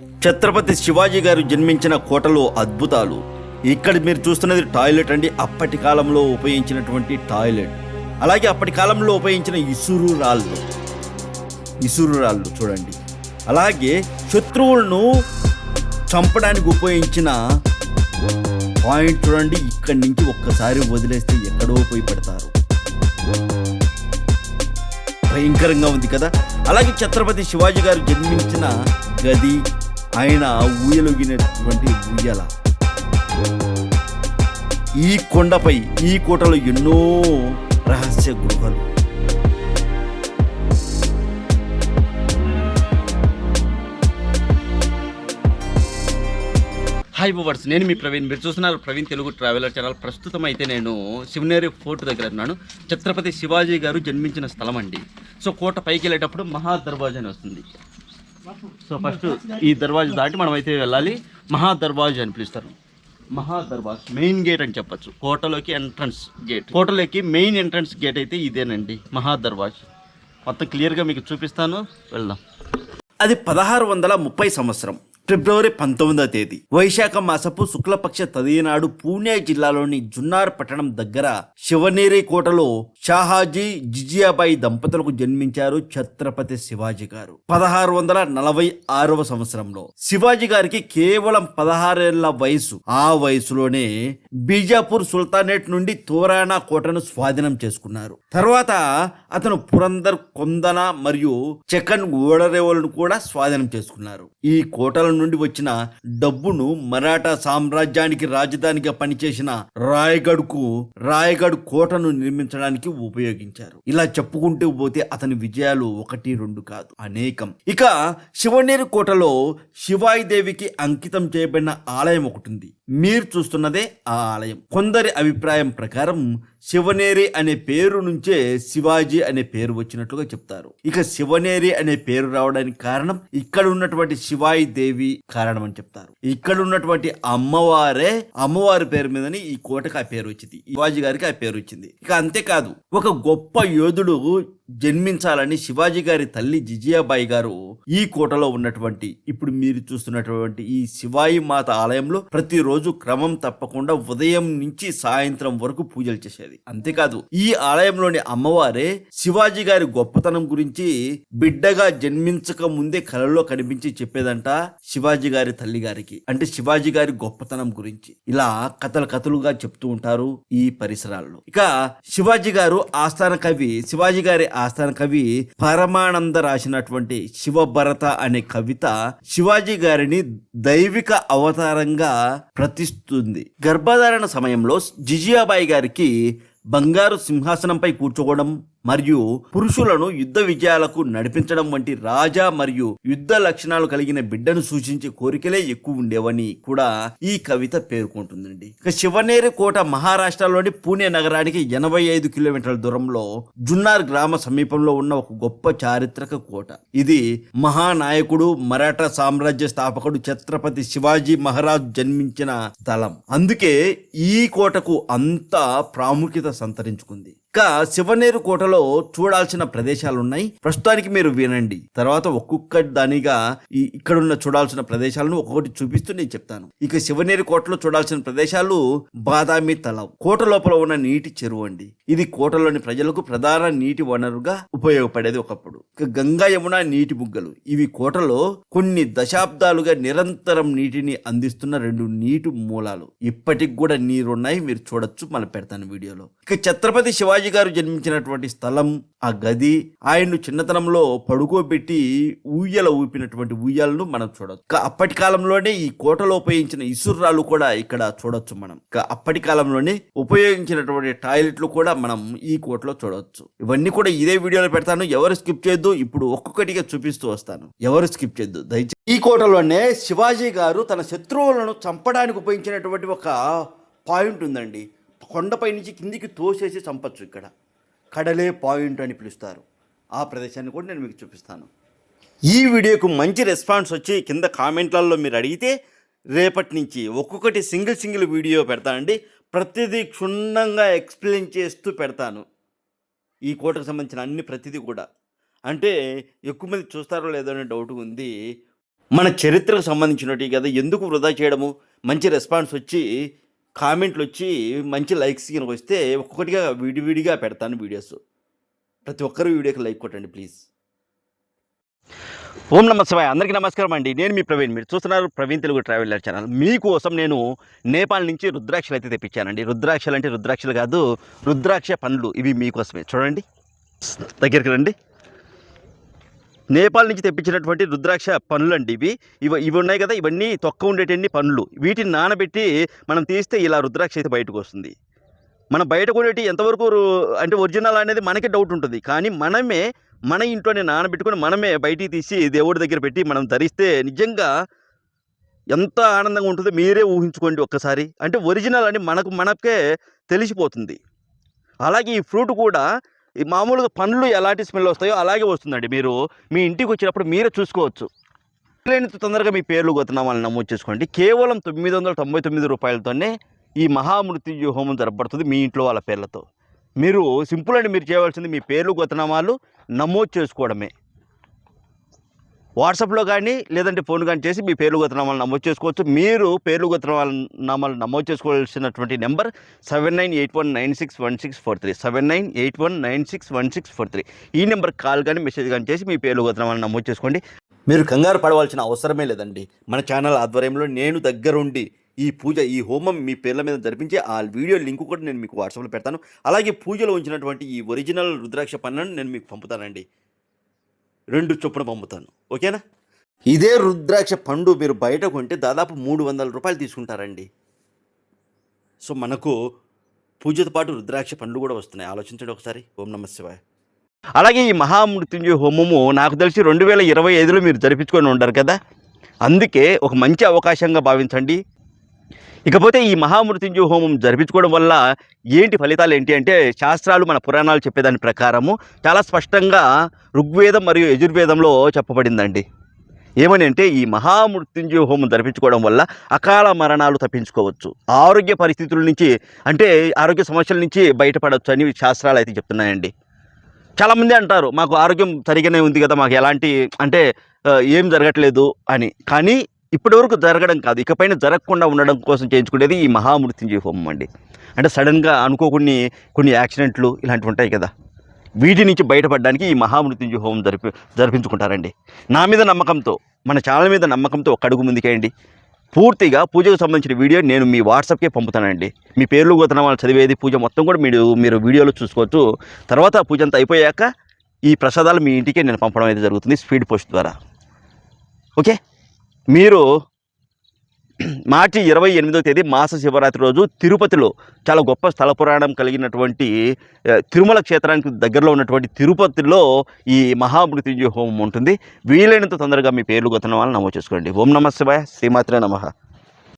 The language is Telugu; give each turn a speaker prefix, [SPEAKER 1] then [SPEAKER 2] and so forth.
[SPEAKER 1] ఛత్రపతి శివాజీ గారు జన్మించిన కోటలో అద్భుతాలు. ఇక్కడ మీరు చూస్తున్నది టాయిలెట్ అండి. అప్పటి కాలంలో ఉపయోగించినటువంటి టాయిలెట్. అలాగే అప్పటి కాలంలో ఉపయోగించిన ఇసురు రాళ్ళు. ఇసురు రాళ్ళు చూడండి. అలాగే శత్రువులను చంపడానికి ఉపయోగించిన పాయింట్ చూడండి. ఇక్కడి నుంచి ఒక్కసారి వదిలేస్తే ఎక్కడో పోయి పెడతారు. భయంకరంగా ఉంది కదా? అలాగే ఛత్రపతి శివాజీ గారు జన్మించిన గది ఆయన ఊయలొగినటువంటి ఊయల ఈ కొండపై ఈ కోటలో ఎన్నో రహస్య గుహలు.
[SPEAKER 2] హాయ్ బువర్స్ నేను మీ ప్రవీణ్. మీరు చూస్తున్నారు ప్రవీణ్ తెలుగు ట్రావెలర్ ఛానల్. ప్రస్తుతం అయితే నేను శివనేరి ఫోర్ట్ దగ్గర ఉన్నాను. ఛత్రపతి శివాజీ గారు జన్మించిన స్థలం అండి సో కోట పైకి వెళ్ళేటప్పుడు మహా దర్వాజా అని వస్తుంది. సో ఫస్ట్ ఈ దర్వాజు దాటి మనం అయితే వెళ్ళాలి. మహా దర్వాజా అని పిలుస్తారు. మహా దర్వాజ్ మెయిన్ గేట్ అని చెప్పొచ్చు. కోటలోకి ఎంట్రన్స్ గేట్. కోటలోకి మెయిన్ ఎంట్రన్స్ గేట్ అయితే ఇదేనండి. మహా దర్వాజ్ మొత్తం క్లియర్గా మీకు చూపిస్తాను. వెళ్దాం.
[SPEAKER 1] అది పదహారు వందల ముప్పై సంవత్సరం. ఫిబ్రవరి పంతొమ్మిదవ తేదీ. వైశాఖ మాసపు శుక్లపక్ష తదినాడు పూణే జిల్లాలోని జున్నార్ పట్టణం దగ్గర శివనేరి కోటలో షాహాజీ జిజియాబాయి దంపతులకు జన్మించారు ఛత్రపతి శివాజీ గారు. పదహారు వందల నలభై ఆరవ సంవత్సరంలో శివాజీ గారికి కేవలం పదహారేళ్ళ వయసు ఆ వయసులోనే బీజాపూర్ సుల్తానేట్ నుండి తోరానా కోటను స్వాధీనం చేసుకున్నారు. తర్వాత అతను పురందర్ కొందన మరియు చెకన్ ఓడరేవులను కూడా స్వాధీనం చేసుకున్నారు. ఈ కోటలను నుండి వచ్చిన డబ్బును మరాఠా సామ్రాజ్యానికి రాజధానిగా పనిచేసిన రాయగఢ్కు రాయగఢ్ కోటను నిర్మించడానికి ఉపయోగించారు. ఇలా చెప్పుకుంటూ పోతే అతని విజయాలు ఒకటి రెండు కాదు అనేకం. ఇక శివనేరు కోటలో శివాయి దేవికి అంకితం చేయబడిన ఆలయం ఒకటి ఉంది. మీరు చూస్తున్నదే ఆ ఆలయం. కొందరి అభిప్రాయం ప్రకారం శివనేరి అనే పేరు నుంచే శివాజీ అనే పేరు వచ్చినట్లుగా చెప్తారు. ఇక శివనేరి అనే పేరు రావడానికి కారణం ఇక్కడ ఉన్నటువంటి శివాయి దేవి కారణం అని చెప్తారు. ఇక్కడ ఉన్నటువంటి అమ్మవారే అమ్మవారి పేరు మీదని ఈ కోటకు ఆ పేరు వచ్చింది. శివాజీ గారికి ఆ పేరు వచ్చింది. ఇక అంతేకాదు ఒక గొప్ప యోధుడు జన్మించాలని శివాజీ గారి తల్లి జిజియాబాయి గారు ఈ కోటలో ఉన్నటువంటి ఇప్పుడు మీరు చూస్తున్నటువంటి ఈ శివాయి మాత ఆలయంలో ప్రతిరోజు క్రమం తప్పకుండా ఉదయం నుంచి సాయంత్రం వరకు పూజలు చేసేది. అంతేకాదు ఈ ఆలయంలోని అమ్మవారే శివాజీ గారి గొప్పతనం గురించి బిడ్డగా జన్మించక ముందే కలలో కనిపించి చెప్పేదంట శివాజీ గారి తల్లి గారికి. అంటే శివాజీ గారి గొప్పతనం గురించి. ఇలా కథలు కథలుగా చెప్తూ ఉంటారు ఈ పరిసరాల్లో. ఇక శివాజీ గారు ఆస్థాన కవి శివాజీ గారి ఆస్థాన కవి పరమానంద రాసినటువంటి శివభరత అనే కవిత శివాజీ గారిని దైవిక అవతారంగా ప్రతిస్తుంది. గర్భధారణ సమయంలో జిజియాబాయి గారికి బంగారు సింహాసనంపై కూర్చోవడం మరియు పురుషులను యుద్ధ విజయాలకు నడిపించడం వంటి రాజా మరియు యుద్ధ లక్షణాలు కలిగిన బిడ్డను సూచించే కోరికలే ఎక్కువ ఉండేవని కూడా ఈ కవిత పేర్కొంటుందండి. ఇక శివనేరి కోట మహారాష్ట్రలోని పూణే నగరానికి ఎనభై ఐదు కిలోమీటర్ల దూరంలో జున్నార్ గ్రామ సమీపంలో ఉన్న ఒక గొప్ప చారిత్రక కోట. ఇది మహానాయకుడు మరాఠా సామ్రాజ్య స్థాపకుడు ఛత్రపతి శివాజీ మహారాజ్ జన్మించిన స్థలం. అందుకే ఈ కోటకు అంత ప్రాముఖ్యత సంతరించుకుంది. ఇక శివనేరు కోటలో చూడాల్సిన ప్రదేశాలు ఉన్నాయి ప్రస్తుతానికి మీరు వినండి. తర్వాత ఒక్కొక్క దానిగా ఈ ఇక్కడున్న చూడాల్సిన ప్రదేశాలను ఒక్కొక్కటి చూపిస్తూ నేను చెప్తాను. ఇక శివనేరు కోటలో చూడాల్సిన ప్రదేశాలు బాదామి తలవ్. కోట లోపల ఉన్న నీటి చెరువు అండి. ఇది కోటలోని ప్రజలకు ప్రధాన నీటి వనరుగా ఉపయోగపడేది ఒకప్పుడు. ఇక గంగా యమున నీటి బుగ్గలు. ఇవి కోటలో కొన్ని దశాబ్దాలుగా నిరంతరం నీటిని అందిస్తున్న రెండు నీటి మూలాలు. ఇప్పటికి కూడా నీరున్నాయి. మీరు చూడొచ్చు. మళ్ళీ పెడతాను వీడియోలో. ఇక ఛత్రపతి శివాజీ గారు జన్మించినటువంటి స్థలం ఆ గది ఆయన్ను చిన్నతనంలో పడుకోబెట్టి ఊయల ఊపినటువంటి ఊయలను మనం చూడొచ్చు. అప్పటి కాలంలోనే ఈ కోటలో ఉపయోగించిన ఇసుర్రాలు కూడా ఇక్కడ చూడొచ్చు మనం. అప్పటి కాలంలోనే ఉపయోగించినటువంటి టాయిలెట్లు కూడా మనం ఈ కోటలో చూడవచ్చు ఇవన్నీ కూడా ఇదే వీడియోలో పెడతాను. ఎవరు స్కిప్ చేయొద్దు ఇప్పుడు ఒక్కొక్కటిగా చూపిస్తూ వస్తాను. ఎవరు స్కిప్ చేయొద్దు దయచేసి. ఈ కోటలోనే శివాజీ గారు తన శత్రువులను చంపడానికి ఉపయోగించినటువంటి ఒక పాయింట్ ఉందండి. కొండపై నుంచి కిందికి తోసేసి చంపచ్చు ఇక్కడ. కడలే పాయింట్ అని పిలుస్తారు. ఆ ప్రదేశాన్ని కూడా నేను మీకు చూపిస్తాను. ఈ వీడియోకు మంచి రెస్పాన్స్ వచ్చి కింద కామెంట్లలో మీరు అడిగితే రేపటి నుంచి ఒక్కొక్కటి సింగిల్ సింగిల్ వీడియో పెడతానండి. ప్రతిదీ క్షుణ్ణంగా ఎక్స్ప్లెయిన్ చేస్తూ పెడతాను. ఈ కోటకు సంబంధించిన అన్ని ప్రతిదీ కూడా. అంటే ఎక్కువ మంది చూస్తారో లేదో అనే డౌట్ ఉంది. మన చరిత్రకు సంబంధించినట్టు కదా ఎందుకు వృధా చేయడము? మంచి రెస్పాన్స్ వచ్చి కామెంట్లు వచ్చి మంచి లైక్స్ కనుక వస్తే ఒక్కొక్కటిగా విడివిడిగా పెడతాను వీడియోస్. ప్రతి ఒక్కరు వీడియోకి లైక్ కొట్టండి ప్లీజ్. ఓం నమ శివాయ. అందరికీ నమస్కారం అండి. నేను మీ ప్రవీణ్. మీరు చూస్తున్నారు ప్రవీణ్ తెలుగు ట్రావెలర్ ఛానల్. మీకోసం నేను నేపాల్ నుంచి రుద్రాక్షలు అయితే తెప్పించానండి. రుద్రాక్షలు అంటే రుద్రాక్షలు కాదు రుద్రాక్ష పండ్లు ఇవి మీకోసమే. చూడండి. దగ్గరికి రండి. నేపాల్ నుంచి తెప్పించినటువంటి రుద్రాక్ష పండ్లు అండి ఇవి. ఇవి ఇవి ఉన్నాయి కదా ఇవన్నీ తొక్క ఉండేటన్ని పండ్లు వీటిని నానబెట్టి మనం తీస్తే ఇలా రుద్రాక్ష అయితే బయటకు వస్తుంది. మనం బయట కొనేటి ఎంతవరకు అంటే ఒరిజినల్ అనేది మనకే డౌట్ ఉంటుంది. కానీ మనమే మన ఇంట్లోనే నానబెట్టుకొని మనమే బయటికి తీసి దేవుడి దగ్గర పెట్టి మనం ధరిస్తే నిజంగా ఎంత ఆనందంగా ఉంటుందో మీరే ఊహించుకోండి ఒక్కసారి. అంటే ఒరిజినల్ అని మనకు మనకే తెలిసిపోతుంది. అలాగే ఈ ఫ్రూట్ కూడా మామూలుగా పండ్లు ఎలాంటి స్మెల్ వస్తాయో అలాగే వస్తుందండి. మీరు మీ ఇంటికి వచ్చినప్పుడు మీరే చూసుకోవచ్చు. లేని తొందరగా మీ పేర్లు గొత్తనామాలను నమోదు చేసుకోండి. కేవలం తొమ్మిది వందల తొంభై తొమ్మిది రూపాయలతోనే ఈ మహామృత్యుంజయ హోమం జరపబడుతుంది మీ ఇంట్లో వాళ్ళ పేర్లతో. మీరు సింపుల్ అండి మీరు చేయవలసింది మీ పేర్లు గొత్తనామాలు నమోదు చేసుకోవడమే. వాట్సాప్లో కానీ లేదంటే ఫోన్ కానీ చేసి మీ పేర్లు గొత్తనామాలు నమోదు చేసుకోవచ్చు. మీరు పేర్లు గొత్తనామాలు నామాలు నమోదు చేసుకోవాల్సినటువంటి number seven nine eight one nine six one six four three. Seven nine eight one nine six one six four three. ఈ నెంబర్ కాల్ కానీ మెసేజ్ కానీ చేసి మీ పేర్లు గొత్తనామాలు నమోదు చేసుకోండి. మీరు కంగారు పడవలసిన అవసరమే లేదండి. మన ఛానల్ ఆధ్వర్యంలో నేను దగ్గరుండి ఈ పూజ ఈ హోమం మీ పేర్ల మీద జరిపించి ఆ వీడియో లింక్ కూడా నేను మీకు వాట్సాప్లో పెడతాను. అలాగే పూజలో ఉంచినటువంటి ఈ ఒరిజినల్ రుద్రాక్ష పన్నను నేను మీకు పంపుతానండి. రెండు చొప్పున పంపుతాను. ఓకేనా? ఇదే రుద్రాక్ష పండు మీరు బయట కొంటే దాదాపు మూడు వందల రూపాయలు తీసుకుంటారండి. సో మనకు పూజతో పాటు రుద్రాక్ష పండ్లు కూడా వస్తున్నాయి. ఆలోచించండి ఒకసారి. ఓం నమ శివాయ. అలాగే ఈ మహామృత్యుంజయ హోమము నాకు తెలిసి రెండు వేల ఇరవై ఐదులో మీరు జరిపించుకొని ఉంటారు కదా? అందుకే ఒక మంచి అవకాశంగా భావించండి. ఇకపోతే ఈ మహామృత్యుంజయ హోమం జరిపించుకోవడం వల్ల ఏంటి ఫలితాలు ఏంటి అంటే శాస్త్రాలు మన పురాణాలు చెప్పేదాని ప్రకారము చాలా స్పష్టంగా ఋగ్వేదం మరియు యజుర్వేదంలో చెప్పబడిందండి. ఏమని అంటే ఈ మహామృత్యుంజయ హోమం జరిపించుకోవడం వల్ల అకాల మరణాలు తప్పించుకోవచ్చు. ఆరోగ్య పరిస్థితుల నుంచి అంటే ఆరోగ్య సమస్యల నుంచి బయటపడవచ్చు అని శాస్త్రాలు అయితే చెప్తున్నాయండి. చాలామంది అంటారు మాకు ఆరోగ్యం సరిగానే ఉంది కదా మాకు ఎలాంటి అంటే ఏం జరగట్లేదు అని. కానీ ఇప్పటివరకు జరగడం కాదు. ఇకపైన జరగకుండా ఉండడం కోసం చేయించుకునేది ఈ మహామృత్యుంజయ హోమం అండి. అంటే సడన్గా అనుకోకుని కొన్ని యాక్సిడెంట్లు ఇలాంటివి ఉంటాయి కదా. వీటి నుంచి బయటపడడానికి ఈ మహామృత్యుంజయ హోమం జరిపి జరిపించుకుంటారండి. నా మీద నమ్మకంతో మన ఛానల్ మీద నమ్మకంతో ఒక అడుగు ముందుకేయండి. పూర్తిగా పూజకు సంబంధించిన వీడియో నేను మీ వాట్సాప్కే పంపుతానండి. మీ పేర్లు గోతనామాలు చదివేది పూజ మొత్తం కూడా మీరు మీరు వీడియోలో చూసుకోవచ్చు. తర్వాత పూజ అంతా అయిపోయాక ఈ ప్రసాదాలు మీ ఇంటికే నేను పంపడం అయితే జరుగుతుంది స్పీడ్ పోస్ట్ ద్వారా. ఓకే? మీరు మార్చి ఇరవై ఎనిమిదో తేదీ మాస శివరాత్రి రోజు తిరుపతిలో చాలా గొప్ప స్థల పురాణం కలిగినటువంటి తిరుమల క్షేత్రానికి దగ్గరలో ఉన్నటువంటి తిరుపతిలో ఈ మహామృత్యుంజయ హోమం ఉంటుంది. వీలైనంత తొందరగా మీ పేర్లు గొత్తన వాళ్ళని నమోదు చేసుకోండి. ఓం నమ శివాయ. శ్రీమాత్రే నమః.